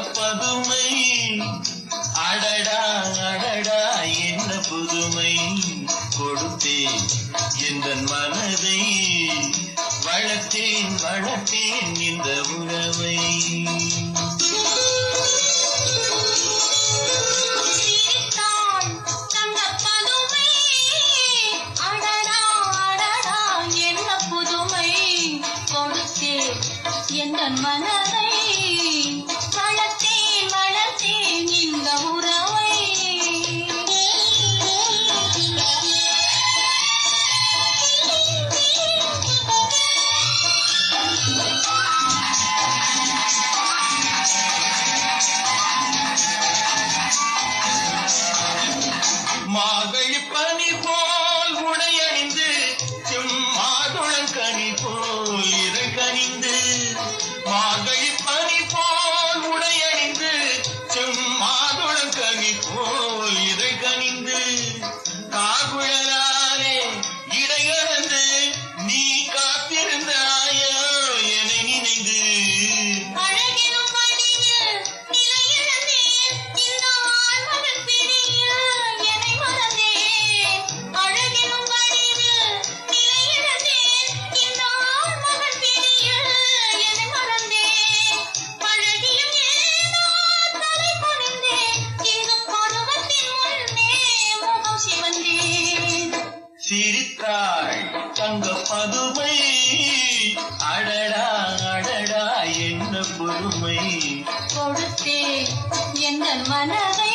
பதுமை அடடா அடடா என்ன புதுமை. கொடுத்தேன் என்ற மனதை. வளர்த்தேன் வளர்த்தேன் இந்த உறவை என் மனதை. சிரித்தாள் தங்க பதுமை அடடா அடடா என்ன பொறுமை? கொடுத்தே எங்கள் மனதை.